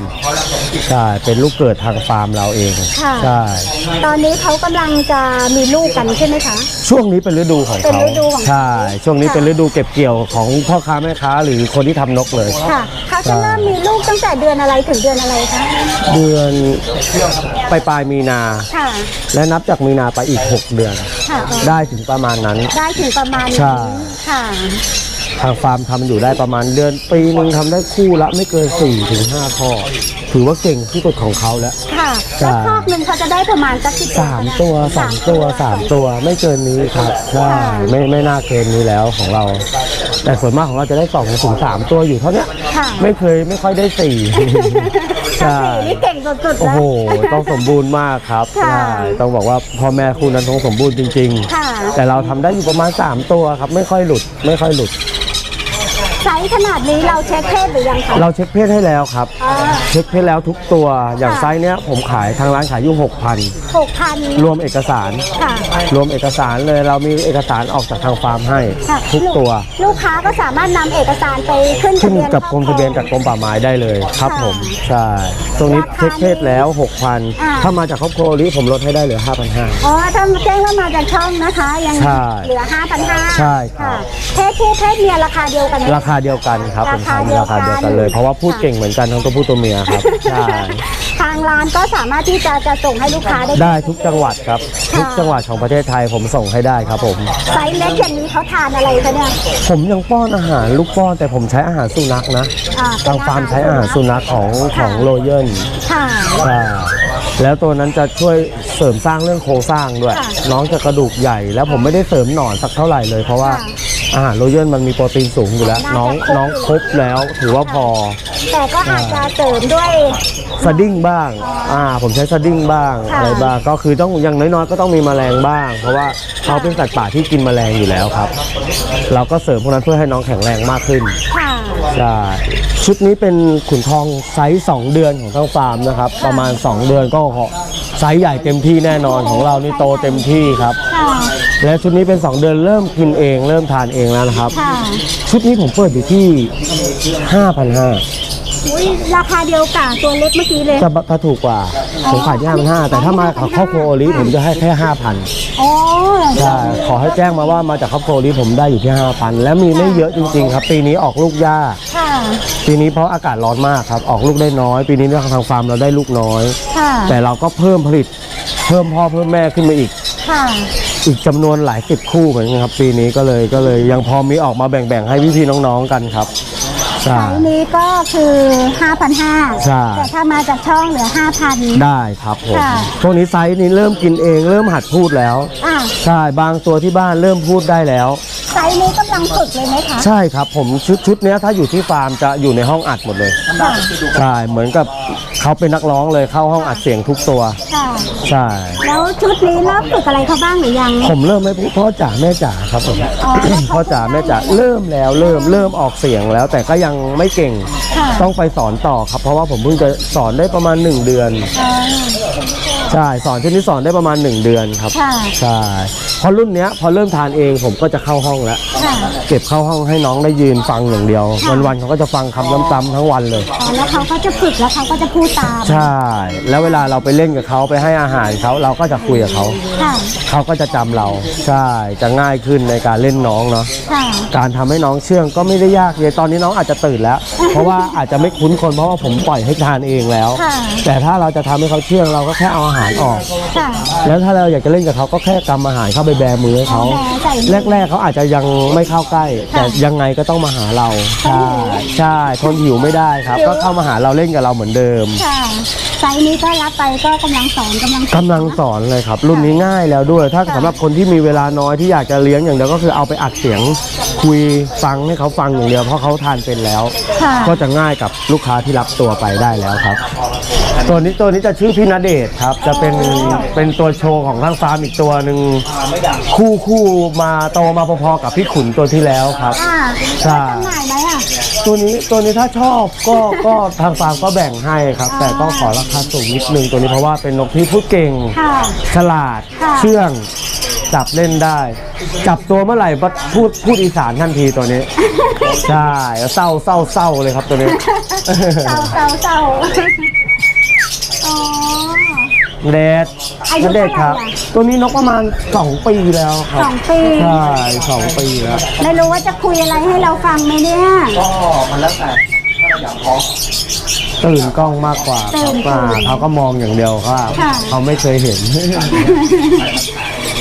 Speaker 1: ใช่เป็นลูกเกิดทางฟาร์มเราเอง
Speaker 2: ค่ะ
Speaker 1: ใช่
Speaker 2: ตอนนี้เขากำลังจะมีลูกกันใช่ไหมคะ
Speaker 1: ช่วงนี้เป็นฤดูของ
Speaker 2: เป็น
Speaker 1: เขา
Speaker 2: ฤดูของเขา
Speaker 1: ใช่ ช่วงนี้
Speaker 2: ค่ะ
Speaker 1: เป็นฤดูเก็บเกี่ยวของพ่อค้าแม่ค้า หรือคนที่ทำนกเลย
Speaker 2: ค่ะ เขาจะเริ่มมีลูกตั้งแต่เดือนอะไรถึงเดือนอะไรคะ
Speaker 1: เดือนปลายปลายๆมีนา
Speaker 2: ค่ะ
Speaker 1: และนับจากมีนาไปอีก 6 เดือน
Speaker 2: ค่ะ
Speaker 1: ได้ถึงประมาณนั้น
Speaker 2: ได้ถึงประมาณนี้
Speaker 1: ใช่
Speaker 2: ค่ะ
Speaker 1: ทางฟาร์มทำอยู่ได้ประมาณเดือน ปีหนึ่งทำได้คู่ละไม่เกิน4ถึง5ข้อ ถือว่าเก่งที่สุดของเขาแล้ว
Speaker 2: ค่ะ
Speaker 1: ใช่
Speaker 2: แล้วคอกหนึ่งเขาจะได้ประมาณสักกี่ตัว
Speaker 1: สามตัวสามตัวสามตัวไม่เกินนี้ครับใช่ไม่ไม่น่าเกินนี้แล้วของเรา แต่ส่วนมากของเราจะได้สองถึงสามตัวอยู่เท่าเนี้ย
Speaker 2: ค่ะ
Speaker 1: ไม่เคยไม่ค่อยได้สี่ ใช่
Speaker 2: สี่นี่เก่งสุดๆ
Speaker 1: โอ้
Speaker 2: แล้ว
Speaker 1: โห ต้องสมบูรณ์มากครับ
Speaker 2: ค่ะ
Speaker 1: ใช่ต้องบอกว่าพ่อแม่คู่นั้นต้องสมบูรณ์จริง
Speaker 2: ค่ะ
Speaker 1: ๆ แต่เราทำได้อยู่ประมาณ 3 ตัวครับ ไม่ค่อยหลุด ไม่ค่อยหลุด
Speaker 2: ไซ ส์ขนาดนี้เราเช็คเพศหรือยังคะ
Speaker 1: เราเช็คเพศให้แล้วครับ
Speaker 2: อ่า
Speaker 1: เช็คเพศแล้วทุกตัวอย่าง
Speaker 2: ค่ะ
Speaker 1: ไซส์เนี้ยผมขายทางร้านขายอยู่
Speaker 2: หกพัน
Speaker 1: 6,000รวมเอกสาร
Speaker 2: ค่ะ
Speaker 1: รวมเอกสารเลยเรามีเอกสารออกจากทางฟาร์มให้
Speaker 2: ค่ะ
Speaker 1: ทุกตัว
Speaker 2: ลูกค้าก็สามารถนำเอกสารไปขึ้นทะ
Speaker 1: ขึ้น
Speaker 2: เบียน
Speaker 1: กับกรมทะเบียนกับกรมป่าไม้ได้เลยครับ
Speaker 2: ค่ะ
Speaker 1: ผมใช่ตรงนี้
Speaker 2: ราคา
Speaker 1: เช็คเพศแล้ว
Speaker 2: อ่า
Speaker 1: 6,000 ถ้ามาจากครอบครัวลิผมลดให้ได้เหลือ 5,500
Speaker 2: อ๋อถ้าแจ้งว่ามาจากช่องนะคะ ยัง
Speaker 1: ใช่
Speaker 2: เหลือ5,500
Speaker 1: ใช่ครับ
Speaker 2: เพศผู้เพศเมียราคาเดียวกันไหม
Speaker 1: ราคาเดียวกันครับผม
Speaker 2: ราคา
Speaker 1: ขาย
Speaker 2: เดียว
Speaker 1: ราคาเดียวกัน
Speaker 2: กัน
Speaker 1: เลย เพราะว่าพูดเก่งเหมือนกันทั้งตัวผู้ตัวเมียครับใช่
Speaker 2: ทางร้านก็สามารถที่จะจะส่งให้ลูกค้าได้
Speaker 1: ได้ทุกจังหวัดครับ
Speaker 2: ค่ะ
Speaker 1: ทุกจังหวัดของประเทศไทยผมส่งให้ได้ครับผม
Speaker 2: ไซส์เล็กอย่างนี้เขาทานอะไรคะเนี่ย
Speaker 1: ผมยังป้อนอาหารลูกป้อนแต่ผมใช้อาหารสุนัขนะ
Speaker 2: อ่
Speaker 1: ทางฟาร์มใช้อาหารสุนัขของของโรเยน
Speaker 2: ค่ะ
Speaker 1: ใช่แล้วตัวนั้นจะช่วยเสริมสร้างเรื่องโครงสร้างด้วย
Speaker 2: ค่ะ
Speaker 1: น้องจะกระดูกใหญ่ แล้วผมไม่ได้เสริมหนอนสักเท่าไหร่เลยเพราะว่า
Speaker 2: ค่ะ
Speaker 1: อาหารโรเยนมันมีโปรตีนสูงอยู่แล้ว
Speaker 2: น่าจะ
Speaker 1: น้อง
Speaker 2: ครบ
Speaker 1: น้องครบแล้วถือว่าพอ
Speaker 2: แต่ก็อาจจะเสริมด้วย
Speaker 1: สดิ้งบ้าง อ่า ผมใช้สดิ้งบ้าง
Speaker 2: ค่ะ
Speaker 1: อะไรบ้างก็คือต้องอย่างน้อยๆก็ต้องมีแมลงบ้าง เพราะว่าเขาเป็นสัตว์ป่าที่กินแมลงอยู่แล้วครับ เราก็เสริมพวกนั้นเพื่อให้น้องแข็งแรงมากขึ้น
Speaker 2: ค่ะ
Speaker 1: ใช่ชุดนี้เป็นขุนทองไซส์ 2 เดือนของทางฟาร์มนะครับ ประมาณ 2 เดือนก็ไซส์ใหญ่เต็มที่แน่นอนของเรานี่โตเต็มที่ครับ
Speaker 2: ค่ะ
Speaker 1: และชุดนี้เป็น 2 เดือนเริ่มกินเอง เริ่มทานเองแล้วนะครับ
Speaker 2: ค่ะ
Speaker 1: ชุดนี้ผมเปิดอยู่ที่ 5,500
Speaker 2: อุ้ยราคาเดียวกับตัวเล็กเมื่อกี้เลย
Speaker 1: จะถ้าถูกกว่าผมขายที่5,500แต่ถ้ามากับครอบครัวโอลิผมจะให้แค่5,000
Speaker 2: อ๋อ
Speaker 1: ใช่ขอให้แจ้งมาว่ามาจากครอบครัวโอลิผมได้อยู่ที่ 5,000 และมีไม่เยอะจริงๆครับ ปีนี้ออกลูกยาก
Speaker 2: ค่ะ
Speaker 1: ปีนี้เพราะอากาศร้อนมากครับ ออกลูกได้น้อย ปีนี้ทางฟาร์มเราได้ลูกน้อย
Speaker 2: ค่ะ
Speaker 1: แต่เราก็เพิ่มผลิต เพิ่มพ่อเพิ่มแม่ขึ้นมาอีก
Speaker 2: ค่ะ
Speaker 1: อีกจำนวนหลายสิบคู่เหมือนกันครับ ปีนี้ก็เลยก็เลยยังพอมีออกมาแบ่งๆให้พี่ๆน้องๆกันครับ ใช่
Speaker 2: ไซส์นี้ก็คือ 5,500
Speaker 1: ใช่
Speaker 2: แต่ถ้ามาจากช่องเหลือ 5,000
Speaker 1: ได้ครับผม
Speaker 2: ค่ะ
Speaker 1: พวกนี้ไซส์นี้เริ่มกินเองเริ่มหัดพูดแล้ว
Speaker 2: อะ
Speaker 1: ใช่บางตัวที่บ้านเริ่มพูดได้แล้ว
Speaker 2: ไซส์นี้กำลังฝึกเลยไหมคะ
Speaker 1: ใช่ครับผมชุดชุดเนี้ยถ้าอยู่ที่ฟาร์มจะอยู่ในห้องอัดหมดเลย
Speaker 2: ค่ะ
Speaker 1: ใช่เหมือนกับเขาเป็นนักร้องเลยเข้าห้องอัดเสียงทุกตัว
Speaker 2: ค่ะ
Speaker 1: ใช่
Speaker 2: แล้วชุดนี้เริ่มฝึกอะไรเขาบ้างหรือยัง
Speaker 1: ผมเริ่มไม่พูดพ่อจ๋าแม่จ๋าครับผม
Speaker 2: อ๋อแล้วเขา
Speaker 1: พ่อจ๋าแม่จ๋าเริ่มแล้วเริ่มเริ่มออกเสียงแล้วแต่ก็ยังไม่เก่ง
Speaker 2: ค่ะ
Speaker 1: ต้องไปสอนต่อครับ เพราะว่าผมเพิ่งจะสอนได้ประมาณ 1 เดือน
Speaker 2: อ๋อ
Speaker 1: ใช่สอนชุดนี้สอนได้ประมาณ 1 เดือนครับ
Speaker 2: ค่ะ
Speaker 1: ใช่พอรุ่นเนี้ยพอเริ่มทานเองผมก็จะเข้าห้องแล้ว
Speaker 2: ค่ะ
Speaker 1: เก็บเข้าห้องให้น้องได้ยืนฟังอย่างเดียว
Speaker 2: ค่ะ
Speaker 1: วันๆเขาก็จะฟังคำซ้ำๆทั้งวันเลย
Speaker 2: อ๋อแล้วเขาก็จะฝึกแล้วเขาก็จะพูดตาม
Speaker 1: ใช่ แล้วเวลาเราไปเล่นกับเขาไปให้อาหารเขาเราก็จะคุยกับเขา
Speaker 2: ค่ะ
Speaker 1: เขาก็จะจำเรา ใช่จะง่ายขึ้นในการเล่นน้องเนาะ
Speaker 2: ค่ะ
Speaker 1: การทำให้น้องเชื่องก็ไม่ได้ยากเลยตอนนี้น้องอาจจะตื่นแล้ว เพราะว่าอาจจะไม่คุ้นคนเพราะว่าผมปล่อยให้ทานเองแล้ว
Speaker 2: ค่ะ
Speaker 1: แต่ถ้าเราจะทำให้เขาเชื่องเราก็แค่เอาอาหารออก
Speaker 2: ค่ะ
Speaker 1: แล้วถ้าเราอยากจะเล่นกับเขาก็แค่กำอาหารเข้าไปแบมือให้เขา
Speaker 2: แบใส่มือ
Speaker 1: แรก ๆเขาอาจจะยังไม่เข้าใกล้ แต่ยังไงก็ต้องมาหาเรา ใช่ใช่ทนหิวไม่ได้ครับ
Speaker 2: หิว
Speaker 1: ก็เข้ามาหาเราเล่นกับเราเหมือนเดิม
Speaker 2: ค่ะ ไซส์นี้ก็รับไปก็กำลังสอนกำลัง
Speaker 1: กำลังสอนเลยครับ รุ่นนี้ง่ายแล้วด้วย ถ้าสำหรับคนที่มีเวลาน้อยที่อยากจะเลี้ยงอย่างเดียวก็คือเอาไปอัดเสียงคุยฟังให้เขาฟังอย่างเดียวเพราะเขาทานเป็นแล้ว
Speaker 2: ค่ะ
Speaker 1: ก็จะง่ายกับลูกค้าที่รับตัวไปได้แล้วครับ ตัวนี้ตัวนี้จะชื่อพี่ณเดชน์ครับ จะเป็นเป็นตัวโชว์ของทางฟาร์มอีกตัวหนึ่งคู่คู่มาโตมาพอๆกับพี่ขุนตัวที่แล้วครับ
Speaker 2: อ่า
Speaker 1: ใช่
Speaker 2: จำหน่ายไหมอะ
Speaker 1: ตัวนี้ตัวนี้ถ้าชอบก็ก็ทางฟาร์มก็แบ่งให้ครับ แต่ก็ขอราคาสูงนิดนึงตัวนี้เพราะว่าเป็นนกที่พูดเก่ง
Speaker 2: ค่ะ
Speaker 1: ฉลาด
Speaker 2: ค่ะ
Speaker 1: เชื่อง จับเล่นได้ จับตัวเมื่อไหร่ปั๊บพูดพูดอีสานทันทีตัวนี้ ใช่เศร้าเศร้าเศร้าเลยครับตัวนี้
Speaker 2: เศร้าเศร้าเศร้าอ๋อ
Speaker 1: เดด
Speaker 2: อายุ
Speaker 1: เดดครับ
Speaker 2: เท่าไหร่ล่ะ
Speaker 1: ตัวนี้นกประมาณ 2 ปีแล้วครับ
Speaker 2: สองปี
Speaker 1: ใช่สองปีแล้ว
Speaker 2: ไม่รู้ว่าจะคุยอะไรให้เราฟังไหมเนี่ย
Speaker 4: ก็มันแล้วแต่ถ้าเราอยากพอ
Speaker 1: ตื่นกล้องมากกว่าค
Speaker 2: ตื่
Speaker 1: รับ
Speaker 2: น
Speaker 1: อ่าเขาก็มองอย่างเดียวว่า
Speaker 2: ค่ะ
Speaker 1: เขาไม่เคยเห็น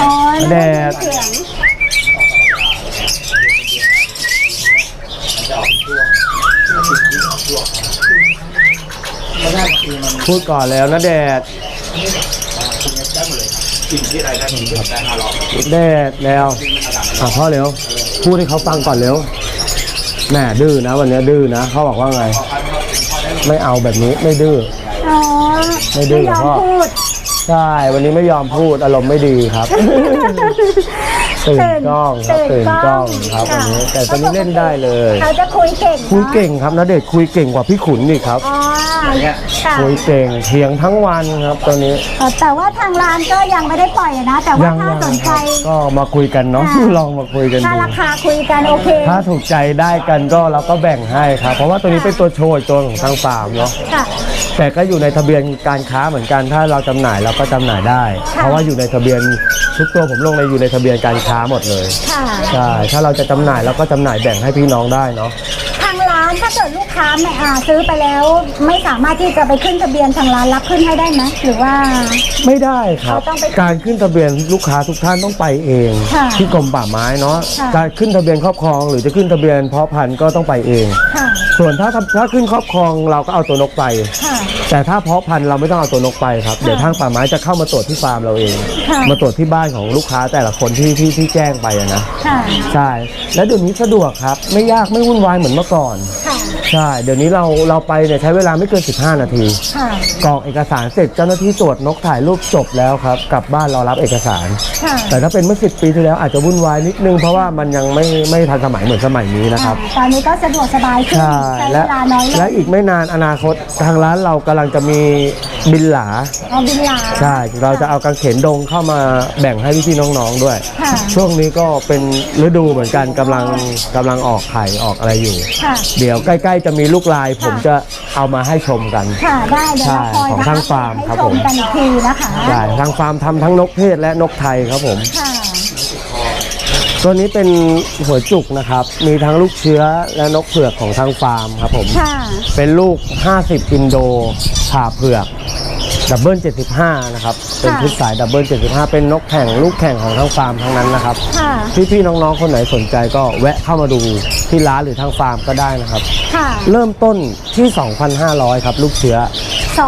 Speaker 2: อ๋อ
Speaker 1: แดด
Speaker 2: เสียง
Speaker 1: พูดก่อนแล้วนะแดด แดดแล้วอะพ่อเร็ว พูดให้เขาฟังก่อนเร็วแม่ดื้อนะ วันนี้ดื้อนะเขาบอกว่าไง ไม่เอาแบบนี้ไม่ดื้อ
Speaker 2: อ๋อ
Speaker 1: ไม่ดื้อ
Speaker 2: ไม่ยอม
Speaker 1: พ่อ
Speaker 2: พูด
Speaker 1: ใช่ วันนี้ไม่ยอมพูดอารมณ์ไม่ดีครับตื่นกล้องครับตื่นกล้องครับวันนี้แต่ตอนนี้เล่นได้เลย
Speaker 2: เขาจะคุยเก่ง
Speaker 1: คุย
Speaker 2: เนาะ
Speaker 1: เก่งครับนะเดชน์คุยเก่งกว่าพี่ขุนอีกครับ
Speaker 2: อ๋อ ค่ะ
Speaker 1: คุยเก่งเถียงทั้งวันครับตอนนี้
Speaker 2: เออแต่ว่าทางร้านก็ยังไม่ได้ปล่อยนะ แต่ว่า
Speaker 1: ยัง
Speaker 2: ถ้า
Speaker 1: ยัง
Speaker 2: สนใจ
Speaker 1: ก็มาคุยกันเนาะ
Speaker 2: ค่ะ
Speaker 1: ลองมาคุยกัน
Speaker 2: ถ้า
Speaker 1: ดู
Speaker 2: ราคาคุยกันโอเค
Speaker 1: ถ้าถูกใจได้กันก็เราก็แบ่งให้ครับ เพราะว่าตัวนี้เป็นตัวโชว์อีกตัวของทางฟาร์มเนาะ
Speaker 2: ค่ะ
Speaker 1: แต่ก็อยู่ในทะเบียนการค้าเหมือนกัน ถ้าเราจำหน่ายเราก็จำหน่ายได้
Speaker 2: ค่ะ
Speaker 1: เพราะว่าอยู่ในทะเบียนทุกตัวผมลงในอยู่ในทะเบียนการค้าหมดเลย
Speaker 2: ค่ะ
Speaker 1: ใช่ถ้าเราจะจำหน่ายเราก็จำหน่ายแบ่งให้พี่น้องได้เนาะ
Speaker 2: ทางร้านถ้าเกิดลูก ค้าไม่อ่าซื้อไปแล้วไม่สามารถที่จะไปขึ้นทะเบียนทางร้านรับขึ้นให้ได้ไหมหรือว่า
Speaker 1: ไม่ได้ครับ
Speaker 2: เราต้องไป
Speaker 1: การขึ้นทะเบียนลูกค้าทุกท่านต้องไปเอง
Speaker 2: ค่ะ
Speaker 1: ที่กรมป่าไม้เนาะ
Speaker 2: ค่ะ
Speaker 1: การขึ้นทะเบียนครอบครอง หรือจะขึ้นทะเบียนเพาะพันธุ์ก็ต้องไปเอง
Speaker 2: ค่ะ
Speaker 1: ส่วนถ้าทำถ้าขึ้นครอบครองเราก็เอาตัวนกไป
Speaker 2: ค่ะ
Speaker 1: แต่ถ้าเพาะพันธุ์เราไม่ต้องเอาตัวนกไปครับเดี๋ยวทางป่าไม้จะเข้ามาตรวจที่ฟาร์มเราเอง
Speaker 2: ค่ะ
Speaker 1: มาตรวจที่บ้านของลูกค้าแต่ละคนที่ที่ที่แจ้งไปอะนะ
Speaker 2: ค่ะ
Speaker 1: ใช่ แล้วเดี๋ยวนี้สะดวกครับ ไม่ยากไม่วุ่นวายเหมือนเมื่อก่อน
Speaker 2: ค่ะ
Speaker 1: ใช่ เดี๋ยวนี้เราเราไปเนี่ยใช้เวลาไม่เกิน 15 นาที
Speaker 2: ค่ะ
Speaker 1: กรอกเอกสารเสร็จเจ้าหน้าที่ตรวจนกถ่ายรูปจบแล้วครับ กลับบ้านรอรับเอกสาร
Speaker 2: ค่ะ
Speaker 1: แต่ถ้าเป็นเมื่อ 10 ปีที่แล้วอาจจะวุ่นวายนิดนึงเพราะว่ามันยังไม่ไม่ทันสมัยเหมือนสมัยนี้นะครับ
Speaker 2: ตอนนี้ก็สะดวกสบายขึ้น
Speaker 1: ใช่
Speaker 2: ใช้เว
Speaker 1: และ
Speaker 2: ลาน้อยล
Speaker 1: และ
Speaker 2: ง
Speaker 1: อีกไม่นานอนาคตทางร้านเรากำลังจะมีบินหลา
Speaker 2: เอาบินลา
Speaker 1: ใช่ เราจะเอากางเขนดงเข้ามาแบ่งให้พี่ๆน้องๆด้วย
Speaker 2: ค่ะ
Speaker 1: ช่วงนี้ก็เป็นฤดูเหมือนกันกำลังกำลังออกไข่ออกอะไรอยู่
Speaker 2: ค่ะ
Speaker 1: เดี๋ยวใกล้ๆจะมีลูกลาย ผมจะเอามาให้ชมกัน
Speaker 2: ค่ะได้เดี๋ยวเราคอย
Speaker 1: ของ
Speaker 2: นะคะ
Speaker 1: ทางฟาร์ม
Speaker 2: ให้
Speaker 1: ครับ
Speaker 2: ช
Speaker 1: ผมม
Speaker 2: กันอีกทีนะคะ
Speaker 1: ใช่ทางฟาร์มทำทั้งนกเพศและนกไทยครับผม
Speaker 2: ค่ะ
Speaker 1: ตัวนี้เป็นหัวจุกนะครับ มีทั้งลูกเชื้อและนกเผือกของทางฟาร์มครับผม
Speaker 2: ค่ะ
Speaker 1: เป็นลูก 50 อินโดผ่าเผือก ดับเบิล75 นะครับ เป็นชุดสายดับเบิล75 เป็นนกแข่งลูกแข่งของทางฟาร์มทั้งนั้นนะครับ
Speaker 2: ค่ะ
Speaker 1: พี่ๆน้องๆ คนไหนสนใจก็แวะเข้ามาดูที่ร้านหรือทางฟาร์มก็ได้นะครับ
Speaker 2: ค่ะ
Speaker 1: เริ่มต้นที่ 2,500 ครับ ลูกเชื้อ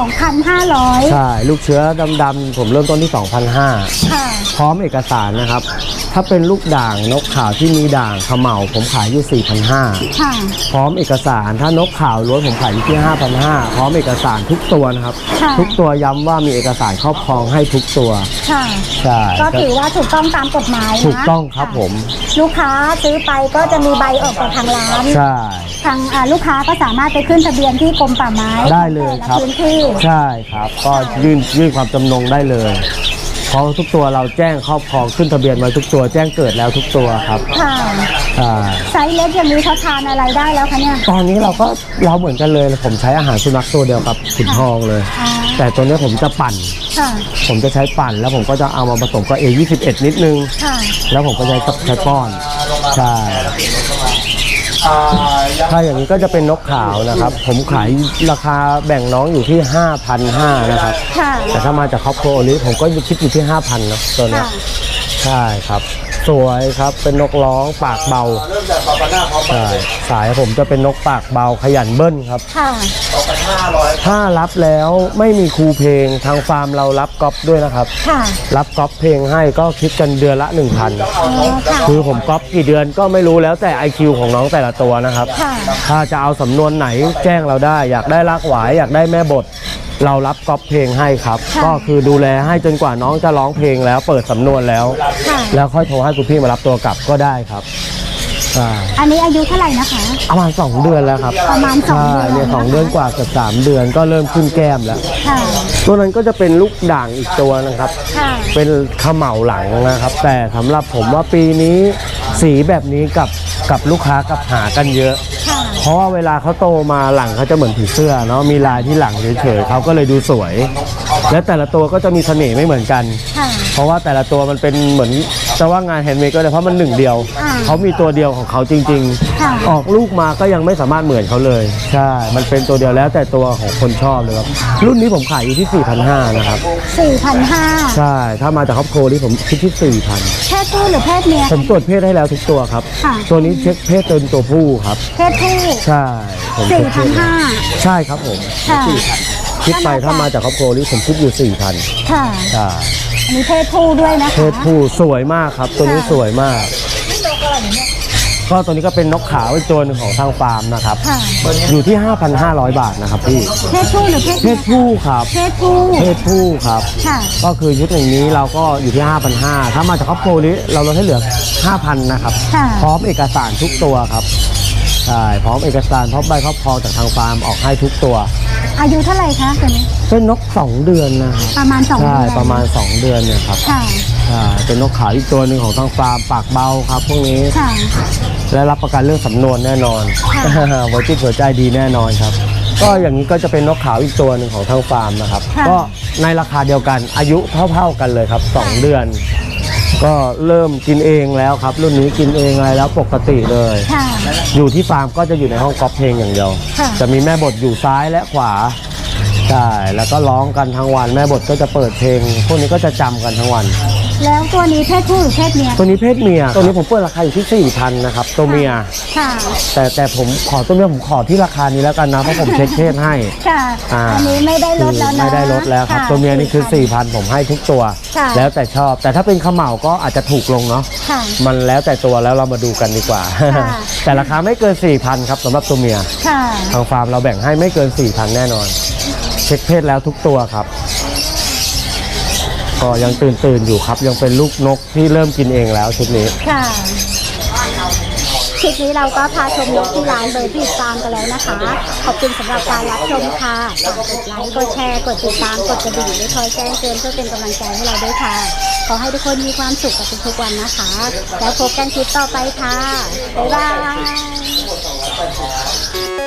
Speaker 2: 2,500
Speaker 1: ใช่ ลูกเชื้อดำๆผมเริ่มต้นที่ 2,500
Speaker 2: ค่ะ
Speaker 1: พร้อมเอกสารนะครับ ถ้าเป็นลูกด่างนกขาวที่มีด่างเขม่าผมขายอยู่ 4,500
Speaker 2: ค่ะ
Speaker 1: พร้อมเอกสารถ้านกขาวล้วนผมขายอยู่ที่ 5,500 พร้อมเอกสารทุกตัวนะครับ
Speaker 2: ค่ะ
Speaker 1: ทุกตัวย้ำว่ามีเอกสารครอบครองให้ทุกตัว
Speaker 2: ค่ะ
Speaker 1: ใช่
Speaker 2: ก็ถือว่าถูกต้องตามกฎหมายนะ
Speaker 1: ถูกต้องครับผม
Speaker 2: ลูกค้าซื้อไปก็จะมีใบออกจากทางร้าน
Speaker 1: ใช่
Speaker 2: ทางอ่าลูกค้าก็สามารถไปขึ้นทะเบียนที่กรมป่าไม้
Speaker 1: ได้เลยครับ
Speaker 2: แต่ละพื้นที่
Speaker 1: ใช่ครับ ก็ยื่นยื่นความจำนงได้เลย เพราะทุกตัวเราแจ้งครอบครองขึ้นทะเบียนไว้ทุกตัวแจ้งเกิดแล้วทุกตัวครับ
Speaker 2: ค่ะ
Speaker 1: ใช่
Speaker 2: ไซส์เล็กอย่างนี้เขาทานอะไรได้แล้วคะเนี่ย
Speaker 1: ตอนนี้เราก็เราเหมือนกันเลยผมใช้อาหารสุนัขตัวเดียวกับขุนทองเลย
Speaker 2: อ่า
Speaker 1: แต่ตัวนี้ผมจะปั่น
Speaker 2: ค่ะ
Speaker 1: ผมจะใช้ปั่นแล้วผมก็จะเอามาผสมกับ A21 นิดนึง
Speaker 2: ค่ะ
Speaker 1: แล้วผมก็ใช้ใช้ป้อนใช่ ถ้าอย่างนี้ก็จะเป็นนกขาวนะครับ ผมขายราคาแบ่งน้องอยู่ที่ 5,500นะครับ
Speaker 2: ค่ะ
Speaker 1: แต่ถ้ามาจากครอบครัวนี้ผมก็คิดอยู่ที่ 5,000นะตัวเนี้ย
Speaker 2: ค่ะ
Speaker 1: ใช่ครับ สวยครับเป็นนกร้องปากเบาใช่สายผมจะเป็นนกปากเบาขยันเบิ้ลครับ
Speaker 2: ค่ะ
Speaker 1: ถ้ารับแล้วไม่มีครูเพลงทางฟาร์มเรารับก๊อปด้วยนะครับ
Speaker 2: ค่ะ
Speaker 1: รับก๊อปเพลงให้ก็คิดกันเดือนละ1,000
Speaker 2: อ๋อค่ะ
Speaker 1: คือผมก๊อปกี่เดือนก็ไม่รู้แล้วแต่ IQ ของน้องแต่ละตัวนะครับ
Speaker 2: ค่ะ
Speaker 1: ถ้าจะเอาสำนวนไหนแจ้งเราได้ อยากได้รักหวายอยากได้แม่บท เรารับก๊อปเพลงให้ครับ
Speaker 2: ค่ะ
Speaker 1: ก็คือดูแลให้จนกว่าน้องจะร้องเพลงแล้วเปิดสำนวนแล้ว
Speaker 2: ค่ะ
Speaker 1: แล้วค่อยโทรให้คุณพี่มารับตัวกลับก็ได้ครับใช่
Speaker 2: อันนี้อายุเท่าไหร่นะคะ
Speaker 1: ประมาณสองเดือนแล้วครับ
Speaker 2: ประมาณสอง
Speaker 1: ใช่
Speaker 2: เดือน
Speaker 1: เนี่ยสองเดือนกว่าเกับสามเดือนก็เริ่มขึ้นแก้มแล้ว
Speaker 2: ค่ะ
Speaker 1: ตัวนั้นก็จะเป็นลูกด่างอีกตัวนะครับ
Speaker 2: ค่ะ
Speaker 1: เป็นเขม่าหลังนะครับ แต่สำหรับผมว่าปีนี้สีแบบนี้กับกับลูกค้ากับหากันเยอะ
Speaker 2: ค่ะ
Speaker 1: เพราะว่าเวลาเขาโตมาหลังเขาจะเหมือนผีเสื้อเนาะมีลายที่หลังเฉยๆเขาก็เลยดูสวย และแต่ละตัวก็จะมีเสน่ห์ไม่เหมือนกัน
Speaker 2: ค่ะ
Speaker 1: เพราะว่าแต่ละตัวมันเป็นเหมือนจะว่างานแฮนด์เมดก็ได้เพราะมันหนึ่งเดียว
Speaker 2: อ่า
Speaker 1: เขามีตัวเดียวของเขาจริง
Speaker 2: ค่ะ
Speaker 1: ๆ ออกลูกมาก็ยังไม่สามารถเหมือนเขาเลย ใช่ มันเป็นตัวเดียวแล้วแต่ตัวของคนชอบเลยครับ รุ่นนี้ผมขายอยู่ที่ 4,500นะครับ
Speaker 2: สี่พันห้า
Speaker 1: ใช่ ถ้ามาจากครอบครัวนี่ผมคิดที่ 4,000
Speaker 2: เพศผู้หรือเพศเมีย
Speaker 1: ผมตรวจเพศให้แล้วทุกตัวครับ
Speaker 2: ค่ะ
Speaker 1: ตัวนี้เช็คเพศเป็นตัวผู้ครับ
Speaker 2: เพศผู้
Speaker 1: ใช่ผม
Speaker 2: สี่
Speaker 1: เช็คเพ
Speaker 2: พัน
Speaker 1: ศ
Speaker 2: ห้า
Speaker 1: ใช่ครับผม
Speaker 2: ค่ะ
Speaker 1: คิดไปถ้ามาจากครอบครัวนี่ผมคิดอยู่4,000
Speaker 2: ค่ะ
Speaker 1: ใช่
Speaker 2: อันนี้เพศผู้ด้วยนะคะ
Speaker 1: เพศผู้สวยมากครับ ตัวนี้สวยมาก ก็ตัวนี้ก็เป็นนกขาวอีกตัวหนึ่งของทางฟาร์มนะครับ
Speaker 2: ค่ะ
Speaker 1: อยู่ที่ 5,500 บาทนะครับพี่
Speaker 2: เพศผู้หรือเพศ
Speaker 1: เพ
Speaker 2: เมีย
Speaker 1: ศผู้ครับ
Speaker 2: เพศผู้
Speaker 1: เพศผู้ครับ
Speaker 2: ค่ะ
Speaker 1: ก็คือชุดอย่างนี้เราก็อยู่ที่ 5,500ถ้ามาจากครอบครัวนี้เราลดให้เหลือ 5,000นะครับ
Speaker 2: ค่ะ
Speaker 1: พร้อมเอกสารทุกตัวครับ ใช่ พร้อมเอกสารพร้อมใบครอบครองจากทางฟาร์มออกให้ทุกตัว
Speaker 2: อายุเท่าไหร่คะตัวนี้
Speaker 1: เป็นนก2เดือนนะครับ
Speaker 2: ประมาณสอง
Speaker 1: ใช่
Speaker 2: เดือน
Speaker 1: ประมาณ2เดือนเนี่ยครับ
Speaker 2: ค่ะ
Speaker 1: ใช่เป็นนกขาวอีกตัวหนึ่งของทางฟาร์มปากเบาครับพวกนี้
Speaker 2: ค่ะ
Speaker 1: และรับประกันเรื่องสำนวนแน่นอน
Speaker 2: ค่ะ
Speaker 1: หัวจิตหัวใจดีแน่นอนครับ ก็อย่างนี้ก็จะเป็นนกขาวอีกตัวหนึ่งของทางฟาร์มนะครับ
Speaker 2: ค่ะ
Speaker 1: ก็ในราคาเดียวกันอายุเท่าๆกันเลยครับ2เดือน ก็เริ่มกินเองแล้วครับ รุ่นนี้กินเองอะไรแล้วปกติเลย
Speaker 2: ค่ะ
Speaker 1: อยู่ที่ฟาร์มก็จะอยู่ในห้องกอล์ฟเพลงอย่างเดียว
Speaker 2: ค่ะ
Speaker 1: จะมีแม่บทอยู่ซ้ายและขวา ใช่ แล้วก็ร้องกันทั้งวัน แม่บทก็จะเปิดเพลง พวกนี้ก็จะจำกันทั้งวัน
Speaker 2: แล้วตัวนี้เพศผู้หรือเพศเมีย
Speaker 1: ตัวนี้เพศเมียตัวนี้ผมเปิดราคาอยู่ที่ 4,000นะครับตัวเมีย
Speaker 2: ค่ะ
Speaker 1: แต่แต่ผมขอตัวเมียผมขอที่ราคานี้แล้วกันนะเพราะผมเช็คเพศให้
Speaker 2: ค่ะ
Speaker 1: อ่า
Speaker 2: อันนี้ไม่ได้ลดแล้วนะ
Speaker 1: ไม่ได้ลดแล้วครับะ ตัวเมียนี่คือ4,000ผมให้ทุกตัว
Speaker 2: ค่ะ
Speaker 1: แล้วแต่ชอบ แต่ถ้าเป็นขมเหมาก็อาจจะถูกลงเนาะ
Speaker 2: ค่ะ
Speaker 1: มันแล้วแต่ตัวแล้วเรามาดูกันดีกว่า
Speaker 2: ค่ะ
Speaker 1: แต่ราคาไม่เกิน4,000ครับสำหรับตัวเมีย
Speaker 2: ค่ะ
Speaker 1: ทางฟาร์มเราแบ่งให้ไม่เกิน4,000แน่นอน เช็คเพศแล้วทุกตัวครับ ก็ยังตื่นตื่นอยู่ครับ ยังเป็นลูกนกที่เริ่มกินเองแล้วชุดนี้
Speaker 2: ค่ะคลิปนี้เราก็พาชมนกที่ร้านเบอร์ที่ตามกันแล้วนะคะ ขอบคุณสำหรับการรับชมค่ะฝากกดไลค์กดแชร์ กดติดตาม กดกระดิ่งไว้คอยแจ้งเตือนเพื่อเป็นกำลังใจให้เราด้วยค่ะ ขอให้ทุกคนมีความสุขกับทุกๆวันนะคะ แล้วพบกันคลิปต่อไปค่ะ บ๊ายบาย